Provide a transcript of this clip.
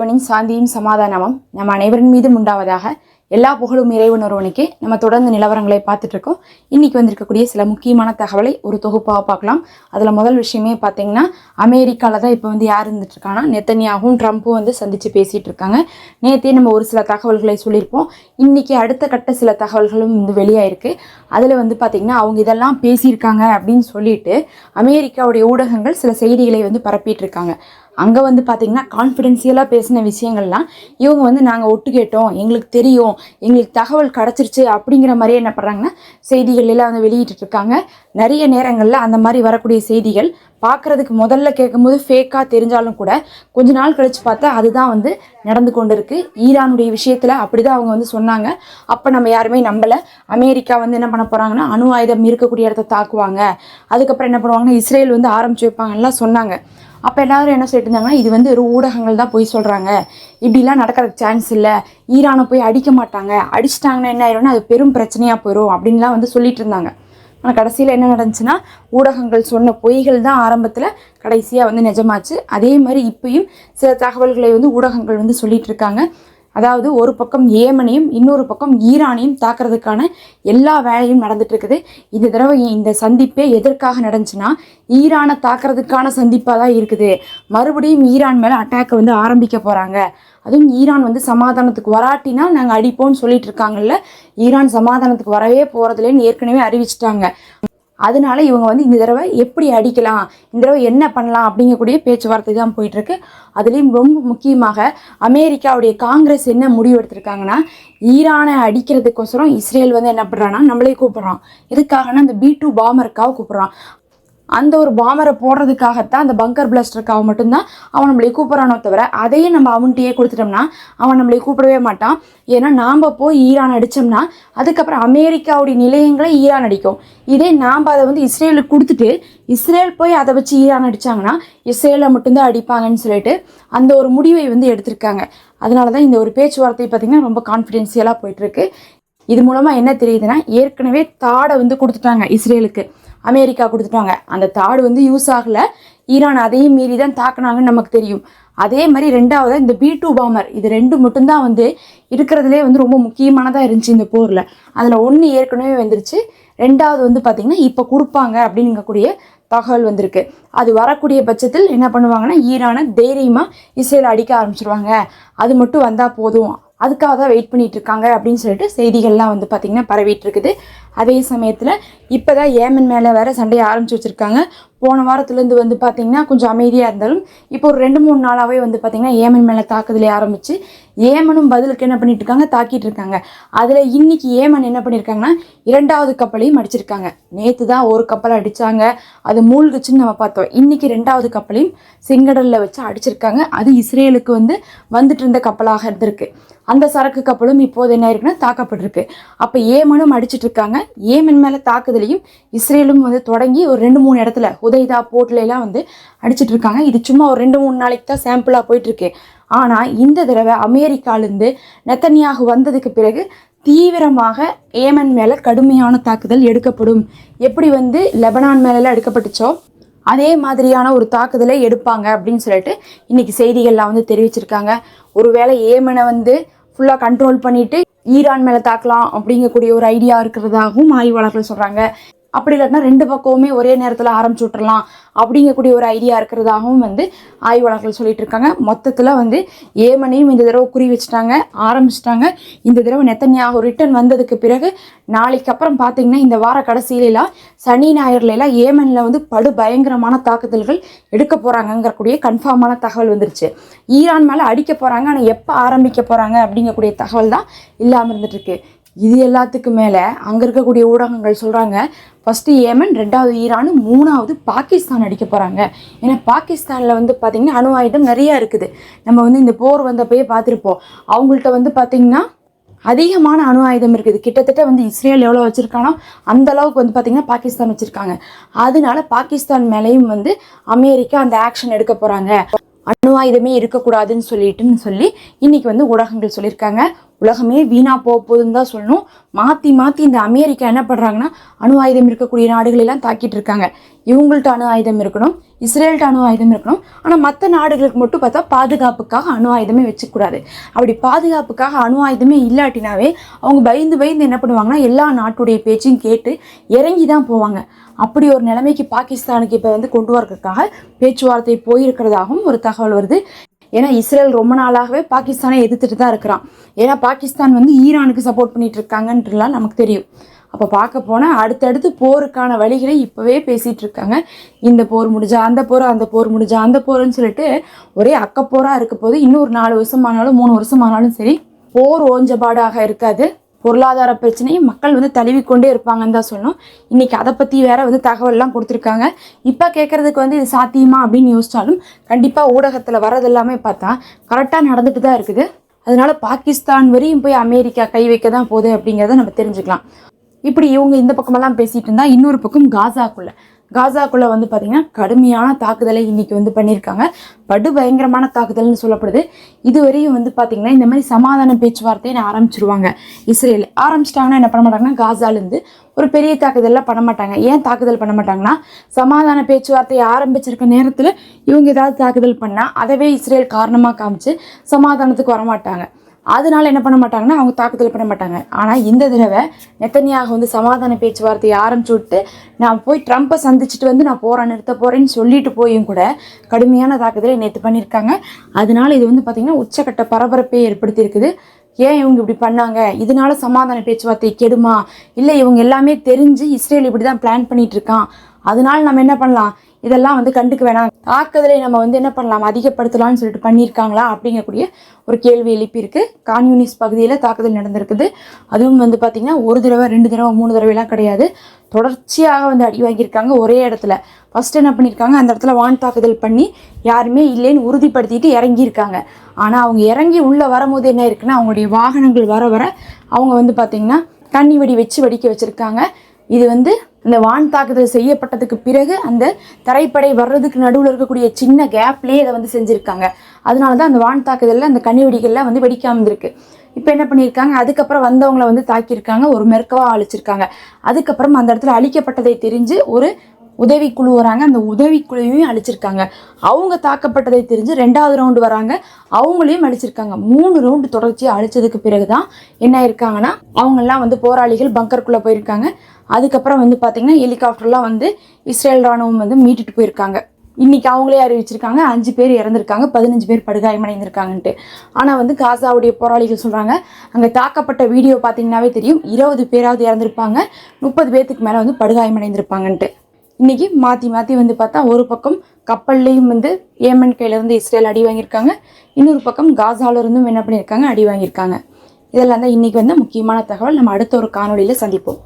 இறைவனின் சாந்தியும் சமாதானமும் நம்ம அனைவரின் மீதும் உண்டாவதாக எல்லா புகழும் இறைவன் ஒருவனுக்கே நம்ம தொடர்ந்து நிலவரங்களை பார்த்துட்டு இருக்கோம். இன்னைக்கு வந்திருக்கக்கூடிய சில முக்கியமான தகவலை ஒரு தொகுப்பாக பார்க்கலாம். அதில் முதல் விஷயமே பார்த்தீங்கன்னா அமெரிக்காவில் தான் இப்போ வந்து யார் இருந்துட்டு இருக்காங்கன்னா நெத்தனியாகவும் ட்ரம்ப்பும் வந்து சந்தித்து பேசிகிட்டு இருக்காங்க. நேற்றே நம்ம ஒரு சில தகவல்களை சொல்லியிருப்போம். இன்றைக்கி அடுத்த கட்ட சில தகவல்களும் வந்து வெளியாயிருக்கு. அதில் வந்து பார்த்திங்கன்னா அவங்க இதெல்லாம் பேசியிருக்காங்க அப்படின்னு சொல்லிட்டு அமெரிக்காவுடைய ஊடகங்கள் சில செய்திகளை வந்து பரப்பிட்டு இருக்காங்க. அங்கே வந்து பார்த்திங்கன்னா கான்ஃபிடென்சியலாக பேசின விஷயங்கள்லாம் இவங்க வந்து நாங்கள் ஒட்டு கேட்டோம். எங்களுக்கு தெரியும். எங்களுக்கு தகவல் கிடச்சிருச்சு அப்படிங்கிற மாதிரியே என்ன பண்ணுறாங்கன்னா செய்திகள் எல்லாம் வந்து வெளியிட்டு இருக்காங்க. நிறைய நேரங்களில் அந்த மாதிரி வரக்கூடிய செய்திகள் பார்க்குறதுக்கு முதல்ல கேட்கும்போது ஃபேக்காக தெரிஞ்சாலும் கூட கொஞ்ச நாள் கழித்து பார்த்தா அதுதான் வந்து நடந்து கொண்டு இருக்குது ஈரானுடைய விஷயத்தில் அப்படி தான் அவங்க வந்து சொன்னாங்க. அப்போ நம்ம யாருமே நம்பலை. அமெரிக்கா வந்து என்ன பண்ண போகிறாங்கன்னா அணு ஆயுதம் இருக்கக்கூடிய இடத்த தாக்குவாங்க. அதுக்கப்புறம் என்ன பண்ணுவாங்கன்னா இஸ்ரேல் வந்து ஆரம்பிச்சு வைப்பாங்கலாம் சொன்னாங்க. அப்போ எல்லோரும் என்ன சொல்லிட்டு இருந்தாங்கன்னா இது வந்து ஒரு ஊடகங்கள் தான் போய் சொல்கிறாங்க இப்படிலாம் நடக்கிறதுக்கு சான்ஸ் இல்லை. ஈரானை போய் அடிக்க மாட்டாங்க. அடிச்சிட்டாங்கன்னா என்ன ஆயிரும்னா அது பெரும் பிரச்சனையாக போயிடும் அப்படின்லாம் வந்து சொல்லிட்டு இருந்தாங்க ஆனால் கடைசியில் என்ன நடந்துச்சுன்னா ஊடகங்கள் சொன்ன பொய்கள் தான் ஆரம்பத்தில் கடைசியாக வந்து நிஜமாச்சு. அதே மாதிரி இப்பயும் சில தகவல்களை வந்து ஊடகங்கள் வந்து சொல்லிகிட்டு இருக்காங்க அதாவது ஒரு பக்கம் ஏமனையும் இன்னொரு பக்கம் ஈரானையும் தாக்குறதுக்கான எல்லா வேலையும் நடந்துட்டு இருக்குது இந்த தடவை இந்த சந்திப்பே எதற்காக நடந்துச்சுன்னா ஈரானை தாக்குறதுக்கான சந்திப்பாக தான் இருக்குது. மறுபடியும் ஈரான் மேலே அட்டாக்கை வந்து ஆரம்பிக்க போகிறாங்க அதுவும் ஈரான் வந்து சமாதானத்துக்கு வராட்டினா நாங்கள் அடிப்போம்னு சொல்லிட்டு இருக்காங்கல்ல ஈரான் சமாதானத்துக்கு வரவே போகிறதுலேன்னு ஏற்கனவே அறிவிச்சிட்டாங்க. அதனால இவங்க வந்து இந்த தடவை எப்படி அடிக்கலாம் இந்த தடவை என்ன பண்ணலாம் அப்படிங்கக்கூடிய பேச்சுவார்த்தை தான் போயிட்டுருக்கு. அதுலேயும் ரொம்ப முக்கியமாக அமெரிக்காவுடைய காங்கிரஸ் என்ன முடிவு எடுத்திருக்காங்கன்னா ஈரானை அடிக்கிறதுக்கோசரம் இஸ்ரேல் வந்து என்ன பண்ணுறான்னா நம்மளே கூப்பிட்றான். எதுக்காகனா அந்த பி டூ பாமருக்காக கூப்பிட்றான். அந்த ஒரு பாமரை போடுறதுக்காகத்தான் அந்த பங்கர் பிளாஸ்டருக்காக மட்டும்தான் அவன் நம்மளை கூப்பிட்றானோ தவிர அதையும் நம்ம அவன்கிட்டயே கொடுத்துட்டோம்னா அவன் நம்மளை கூப்பிடவே மாட்டான். ஏன்னா நாம் போய் ஈரான் அடித்தோம்னா அதுக்கப்புறம் அமெரிக்காவுடைய நிலையங்களை ஈரான் அடிக்கும். இதே நாம் அதை வந்து இஸ்ரேலுக்கு கொடுத்துட்டு இஸ்ரேல் போய் அதை வச்சு ஈரான் அடித்தாங்கன்னா இஸ்ரேலில் மட்டும்தான் அடிப்பாங்கன்னு சொல்லிட்டு அந்த ஒரு முடிவை வந்து எடுத்திருக்காங்க. அதனால தான் இந்த ஒரு பேச்சுவார்த்தை பார்த்திங்கன்னா ரொம்ப கான்ஃபிடென்சியலாக போயிட்டுருக்கு இது மூலமாக என்ன தெரியுதுன்னா ஏற்கனவே தாடை வந்து கொடுத்துட்டாங்க இஸ்ரேலுக்கு. அமெரிக்கா கொடுத்துட்டாங்க. அந்த தாடு வந்து யூஸ் ஆகலை. ஈரான் அதையும் மீறி தான் தாக்குனாங்கன்னு நமக்கு தெரியும். அதே மாதிரி ரெண்டாவது இந்த பி டூ பாமர் இது ரெண்டு மட்டும்தான் வந்து இருக்கிறதுலே வந்து ரொம்ப முக்கியமானதாக இருந்துச்சு இந்த போரில். அதில் ஒன்று ஏற்கனவே வந்துருச்சு. ரெண்டாவது வந்து பார்த்திங்கன்னா இப்போ கொடுப்பாங்க அப்படிங்கக்கூடிய தகவல் வந்திருக்கு. அது வரக்கூடிய பட்சத்தில் என்ன பண்ணுவாங்கன்னா ஈரானை தைரியமாக இஸ்ரேல் அடிக்க ஆரம்பிச்சிருவாங்க. அது மட்டும் வந்தால் போதும். அதுக்காக தான் வெயிட் பண்ணிகிட்டு இருக்காங்க அப்படின்னு சொல்லிட்டு செய்திகள்லாம் வந்து பார்த்திங்கன்னா பரவிட்டு இருக்குது. அதே சமயத்தில் இப்போ தான் ஏமன் மேலே வேறு சண்டையை ஆரம்பித்து வச்சுருக்காங்க. போன வாரத்துலேருந்து வந்து பார்த்திங்கன்னா கொஞ்சம் அமைதியாக இருந்தாலும் இப்போ ஒரு ரெண்டு மூணு நாளாகவே வந்து பார்த்திங்கன்னா ஏமன் மேலே தாக்குதலே ஆரம்பித்து ஏமனும் பதிலுக்கு என்ன பண்ணிட்டு இருக்காங்க? தாக்கிட்டு இருக்காங்க. அதில் இன்னைக்கு ஏமன் என்ன பண்ணியிருக்காங்கன்னா இரண்டாவது கப்பலையும் அடிச்சிருக்காங்க. நேற்று தான் ஒரு கப்பலை அடித்தாங்க அது மூழ்குச்சுன்னு நம்ம பார்த்தோம். இன்னைக்கு ரெண்டாவது கப்பலையும் செங்கடலில் வச்சு அடிச்சிருக்காங்க. அது இஸ்ரேலுக்கு வந்து வந்துட்டு இருந்த கப்பலாக இருந்திருக்கு. அந்த சரக்கு கப்பலும் இப்போது என்ன இருக்குன்னா தாக்கப்பட்டிருக்கு. அப்போ ஏமனும் அடிச்சிட்டு இருக்காங்க. ஏமன் மேலே தாக்குதலையும் இஸ்ரேலும் வந்து தொடங்கி ஒரு ரெண்டு மூணு இடத்துல உதைதா போட்லாம் வந்து அடிச்சிட்டு இருக்காங்க. இது சும்மா ஒரு ரெண்டு மூணு நாளைக்கு தான் சாம்பிளாக போயிட்டுருக்கு ஆனால் இந்த தடவை அமெரிக்காலேருந்து நெத்தனியாக வந்ததுக்கு பிறகு தீவிரமாக ஏமன் மேலே கடுமையான தாக்குதல் எடுக்கப்படும். எப்படி வந்து லெபனான் மேலெல்லாம் எடுக்கப்பட்டுச்சோ அதே மாதிரியான ஒரு தாக்குதலை எடுப்பாங்க அப்படின்னு சொல்லிட்டு இன்னைக்கு செய்திகள்லாம் வந்து தெரிவிச்சிருக்காங்க. ஒருவேளை ஏமனை வந்து ஃபுல்லாக கண்ட்ரோல் பண்ணிட்டு ஈரான் மேலே தாக்கலாம் அப்படிங்கக்கூடிய ஒரு ஐடியா இருக்கிறதாகவும் ஆய்வாளர்கள் சொல்கிறாங்க அப்படி இல்லாட்டினா ரெண்டு பக்கமுமே ஒரே நேரத்தில் ஆரம்பிச்சு விட்றலாம் அப்படிங்கக்கூடிய ஒரு ஐடியா இருக்கிறதாகவும் வந்து ஆய்வாளர்கள் சொல்லிட்டு இருக்காங்க. மொத்தத்தில் வந்து ஏமனையும் இந்த தடவை குறி வச்சுட்டாங்க ஆரம்பிச்சிட்டாங்க. இந்த தடவை நெத்தன்யாகு ரிட்டர்ன் வந்ததுக்கு பிறகு நாளைக்கு அப்புறம் பார்த்தீங்கன்னா இந்த வார கடைசியிலலாம் சனி ஞாயிறுலாம் ஏமனில் வந்து படு பயங்கரமான தாக்குதல்கள் எடுக்க போகிறாங்கங்கக்கூடிய கன்ஃபார்மான தகவல் வந்துருச்சு. ஈரான் மேலே அடிக்க போகிறாங்க ஆனால் எப்போ ஆரம்பிக்க போகிறாங்க அப்படிங்கக்கூடிய தகவல் தான் இல்லாமல் இருந்துட்டுருக்கு இது எல்லாத்துக்கும் மேலே அங்கே இருக்கக்கூடிய ஊடகங்கள் சொல்கிறாங்க ஃபஸ்ட்டு ஏமன் ரெண்டாவது ஈரான் மூணாவது பாகிஸ்தான் அடிக்க போகிறாங்க ஏன்னா பாகிஸ்தானில் வந்து பார்த்திங்கன்னா அணு ஆயுதம் நிறையா இருக்குது. நம்ம வந்து இந்த போர் வந்தப்பயே பார்த்துருப்போம் அவங்கள்ட்ட வந்து பார்த்திங்கன்னா அதிகமான அணு ஆயுதம் இருக்குது. கிட்டத்தட்ட வந்து இஸ்ரேல் எவ்வளோ வச்சுருக்கானோ அந்த அளவுக்கு வந்து பார்த்திங்கன்னா பாகிஸ்தான் வச்சுருக்காங்க. அதனால பாகிஸ்தான் மேலேயும் வந்து அமெரிக்கா அந்த ஆக்ஷன் எடுக்க போகிறாங்க அணு ஆயுதமே இருக்கக்கூடாதுன்னு சொல்லிட்டுன்னு சொல்லி இன்னைக்கு வந்து ஊடகங்கள் சொல்லியிருக்காங்க. உலகமே வீணா போக போகுதுன்னு தான் சொல்லணும். மாற்றி மாற்றி இந்த அமெரிக்கா என்ன பண்ணுறாங்கன்னா அணு ஆயுதம் இருக்கக்கூடிய நாடுகளெல்லாம் தாக்கிட்டு இருக்காங்க. இவங்கள்ட்ட அணு ஆயுதம் இருக்கணும் இஸ்ரேல்கிட்ட அணு ஆயுதம் இருக்கணும். ஆனால் மற்ற நாடுகளுக்கு மட்டும் பார்த்தா பாதுகாப்புக்காக அணு ஆயுதமே வச்சுக்கூடாது அப்படி பாதுகாப்புக்காக அணு ஆயுதமே இல்லாட்டினாவே அவங்க பயந்து பயந்து என்ன பண்ணுவாங்கன்னா எல்லா நாட்டுடைய பேச்சையும் கேட்டு இறங்கி தான் போவாங்க. அப்படி ஒரு நிலைமைக்கு பாகிஸ்தானுக்கு இப்போ வந்து கொண்டு வரதுக்காக பேச்சுவார்த்தை போயிருக்கிறதாகவும் ஒரு தகவல் வருது. ஏன்னா இஸ்ரேல் ரொம்ப நாளாகவே பாகிஸ்தானை எதிர்த்துட்டு தான் இருக்கிறான். ஏன்னா பாகிஸ்தான் வந்து ஈரானுக்கு சப்போர்ட் பண்ணிட்டு இருக்காங்கன்றலாம் நமக்கு தெரியும். அப்போ பார்க்க போனால் அடுத்தடுத்து போருக்கான வழிகளை இப்போவே பேசிகிட்டு இருக்காங்க. இந்த போர் முடிஞ்சா அந்த போர் அந்த போர் முடிஞ்சா அந்த போர்னு சொல்லிட்டு ஒரே அக்கப்போராக இருக்க போது ஒரு நாலு வருஷம் ஆனாலும் மூணு வருஷம் ஆனாலும் சரி போர் ஓஞ்சபாடாக இருக்காது. பொருளாதார பிரச்சனையும் மக்கள் வந்து தழுவிக்கொண்டே இருப்பாங்கன்னு தான் சொல்லணும். இன்னைக்கு அதை பற்றி வேற வந்து தகவல்லாம் கொடுத்துருக்காங்க. இப்போ கேட்குறதுக்கு வந்து இது சாத்தியமா அப்படின்னு யோசிச்சாலும் கண்டிப்பாக ஊடகத்தில் வர்றது எல்லாமே பார்த்தா கரெக்டாக நடந்துட்டு தான் இருக்குது. அதனால பாகிஸ்தான் வரையும் போய் அமெரிக்கா கை வைக்க தான் போகுது அப்படிங்கிறத நம்ம தெரிஞ்சுக்கலாம். இப்படி இவங்க இந்த பக்கமெல்லாம் பேசிட்டு இருந்தா இன்னொரு பக்கம் காசாக்குள்ளே. காசாக்குள்ளே வந்து பார்த்தீங்கன்னா கடுமையான தாக்குதலை இன்னைக்கு வந்து பண்ணியிருக்காங்க. படு பயங்கரமான தாக்குதல்னு சொல்லப்படுது. இதுவரையும் வந்து பார்த்தீங்கன்னா இந்த மாதிரி சமாதான பேச்சுவார்த்தையை ஆரம்பிச்சிருவாங்க. இஸ்ரேல் ஆரம்பிச்சிட்டாங்கன்னா என்ன பண்ண மாட்டாங்கன்னா காசாலேருந்து ஒரு பெரிய தாக்குதல்லாம் பண்ண மாட்டாங்க. ஏன் தாக்குதல் பண்ண மாட்டாங்கன்னா சமாதான பேச்சுவார்த்தையை ஆரம்பிச்சிருக்க நேரத்தில் இவங்க ஏதாவது தாக்குதல் பண்ணால் அதவே இஸ்ரேல் காரணமாக காமிச்சு சமாதானத்துக்கு வரமாட்டாங்க. அதனால என்ன பண்ண மாட்டாங்கன்னா அவங்க தாக்குதல் பண்ண மாட்டாங்க. ஆனால் இந்த தடவை நெத்தனியாக வந்து சமாதான பேச்சுவார்த்தையை ஆரம்பிச்சு விட்டு நான் போய் ட்ரம்ப்பை சந்திச்சுட்டு வந்து நான் போகிறேன் நிறுத்த போகிறேன்னு சொல்லிட்டு போயும் கூட கடுமையான தாக்குதலை நேற்று பண்ணியிருக்காங்க. அதனால இது வந்து பார்த்திங்கன்னா உச்சக்கட்ட பரபரப்பை ஏற்படுத்தியிருக்குது. ஏன் இவங்க இப்படி பண்ணாங்க? இதனால சமாதான பேச்சுவார்த்தை கெடுமா? இல்லை இவங்க எல்லாமே தெரிஞ்சு இஸ்ரேல் இப்படி தான் பிளான் பண்ணிகிட்டு இருக்கான். அதனால நம்ம என்ன பண்ணலாம்? இதெல்லாம் வந்து கண்டுக்க வேணாம். தாக்குதலை நம்ம வந்து என்ன பண்ணலாம்? அதிகப்படுத்தலாம்னு சொல்லிட்டு பண்ணியிருக்காங்களா? அப்படிங்கக்கூடிய ஒரு கேள்வி எழுப்பியிருக்கு. கான்யூனிஸ் பகுதியில் தாக்குதல் நடந்திருக்குது. அதுவும் வந்து பார்த்திங்கன்னா ஒரு தடவை ரெண்டு தடவை மூணு தடவைலாம் கிடையாது. தொடர்ச்சியாக வந்து அடி வாங்கியிருக்காங்க ஒரே இடத்துல. ஃபஸ்ட்டு என்ன பண்ணியிருக்காங்க? அந்த இடத்துல வான் தாக்குதல் பண்ணி யாருமே இல்லைன்னு உறுதிப்படுத்திட்டு இறங்கியிருக்காங்க. ஆனால் அவங்க இறங்கி உள்ளே வரும்போது என்ன இருக்குன்னா அவங்களுடைய வாகனங்கள் வர வர அவங்க வந்து பார்த்திங்கன்னா தண்ணி வெடி வச்சு வெடிக்க வச்சுருக்காங்க. இது வந்து இந்த வான் தாக்குதல் செய்யப்பட்டதுக்கு பிறகு அந்த தரைப்படை வர்றதுக்கு நடுவில் இருக்கக்கூடிய சின்ன கேப்லேயே அதை வந்து செஞ்சுருக்காங்க. அதனால தான் அந்த வான் தாக்குதலில் அந்த கண்ணி வெடிகள்லாம் வந்து வெடிக்காமல் இருக்கு இப்போ என்ன பண்ணியிருக்காங்க? அதுக்கப்புறம் வந்தவங்கள வந்து தாக்கியிருக்காங்க. ஒரு மெர்க்கவாக அழிச்சிருக்காங்க. அதுக்கப்புறம் அந்த இடத்துல அழிக்கப்பட்டதை தெரிஞ்சு ஒரு உதவிக்குழு வராங்க. அந்த உதவிக்குழுவையும் அழிச்சிருக்காங்க. அவங்க தாக்கப்பட்டதை தெரிஞ்சு ரெண்டாவது ரவுண்டு வராங்க. அவங்களையும் அழிச்சிருக்காங்க. மூணு ரவுண்டு தொடர்ச்சியாக அழிச்சதுக்கு பிறகு தான் என்ன இருக்காங்கன்னா அவங்கெல்லாம் வந்து போராளிகள் பங்கருக்குள்ளே போயிருக்காங்க. அதுக்கப்புறம் வந்து பார்த்திங்கன்னா ஹெலிகாப்டர்லாம் வந்து இஸ்ரேல் ராணுவம் வந்து மீட்டுட்டு போயிருக்காங்க. இன்றைக்கி அவங்களே அறிவிச்சிருக்காங்க. அஞ்சு பேர் இறந்துருக்காங்க. பதினஞ்சு பேர் படுகாயமடைந்திருக்காங்கன்ட்டு. ஆனால் வந்து காசாவுடைய போராளிகள் சொல்கிறாங்க அங்கே தாக்கப்பட்ட வீடியோ பார்த்தீங்கன்னாவே தெரியும். இருபது பேராவது இறந்துருப்பாங்க. முப்பது பேர்த்துக்கு மேலே வந்து படுகாயமடைந்திருப்பாங்கன்ட்டு. இன்றைக்கி மாற்றி மாற்றி வந்து பார்த்தா ஒரு பக்கம் கப்பல்லையும் வந்து ஏமன் கையிலேருந்து இஸ்ரேல் அடி வாங்கியிருக்காங்க. இன்னொரு பக்கம் காசால இருந்தும் என்ன பண்ணியிருக்காங்க? அடி வாங்கியிருக்காங்க. இதெல்லாம் தான் இன்றைக்கி வந்து முக்கியமான தகவல். நம்ம அடுத்த ஒரு காணொளியில் சந்திப்போம்.